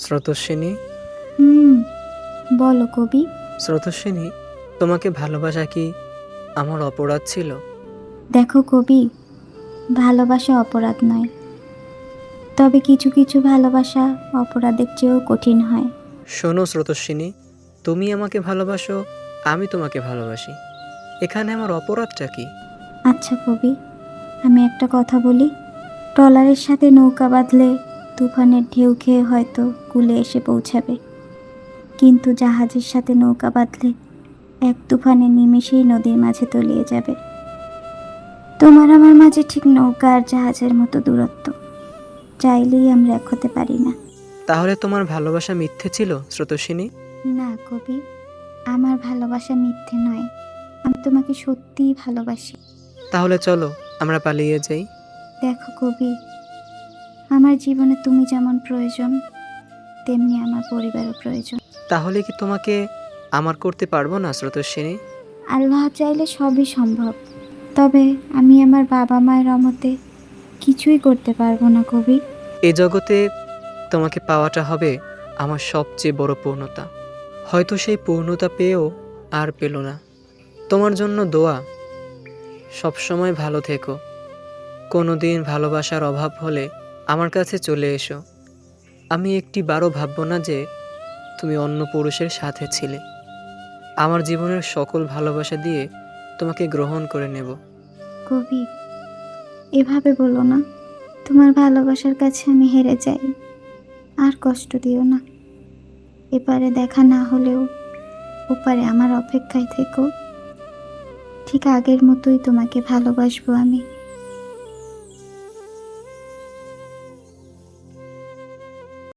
স্রোতস্বিনী। হুম বলো কবি। স্রোতস্বিনী তোমাকে ভালোবাসা কি আমার অপরাধ ছিল? দেখো কবি ভালোবাসা অপরাধ নয়। তবে কিছু কিছু ভালোবাসা অপরাধের চেয়েও কঠিন হয়। শোনো স্রোতস্বিনী তুমি আমাকে ভালোবাসো আমি তোমাকে ভালোবাসি। এখানে আমার অপরাধটা কি? আচ্ছা কবি আমি একটা কথা বলি। ট্রলারের সাথে নৌকা বাঁধলে তুফানের ঢেউ খেয়ে হয়তো কুলে এসে পৌঁছাবে। কিন্তু জাহাজের সাথে নৌকা বাঁধলে এক তুফানে নিমেষেই নদীর মাঝে তলিয়ে যাবে। তোমার আমার মাঝে ঠিক নৌকা আর জাহাজের মতো দূরত্ব চাইলেই আমরা এক হতে পারি না। তাহলে তোমার ভালোবাসা মিথ্যে ছিল স্রোতস্বিনী? না কবি আমার ভালোবাসা মিথ্যে নয়। আমি তোমাকে সত্যিই ভালোবাসি। তাহলে চলো আমরা পালিয়ে যাই। দেখো কবি আমার জীবনে তুমি যেমন প্রয়োজন তেমনি আমার পরিবারও প্রয়োজন। তাহলে কি তোমাকে আমার করতে পারব না স্রোতস্বিনী? আল্লাহ চাইলে সবই সম্ভব তবে আমি আমার বাবা মায়ের অমতে কিছুই করতে পারব না কবি। এ জগতে তোমাকে পাওয়াটা হবে আমার সবচেয়ে বড় পূর্ণতা। হয়তো সেই পূর্ণতা পেয়েও আর পেল না। তোমার জন্য দোয়া সবসময় ভালো থেকো। কোনো দিন ভালোবাসার অভাব হলে আমার কাছে চলে এসো। আমি একটি বারও ভাববো না যে তুমি অন্য পুরুষের সাথে ছিলে। আমার জীবনের সকল ভালোবাসা দিয়ে তোমাকে গ্রহণ করে নেব। কবি, এভাবে বলো না। তোমার ভালোবাসার কাছে আমি হেরে যাই। আর কষ্ট দিও না। এপারে দেখা না হলেও ওপারে আমার অপেক্ষায় থেকো। ঠিক আগের মতোই তোমাকে ভালোবাসবো আমি।